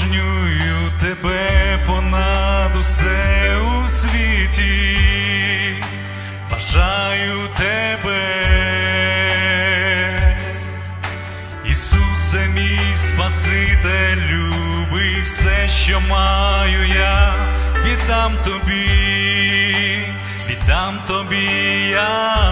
обожнюю тебе понад усе у світі, бажаю тебе, Ісусе, мій Спаситель, люби все, що маю я, віддам тобі, віддам тобі я.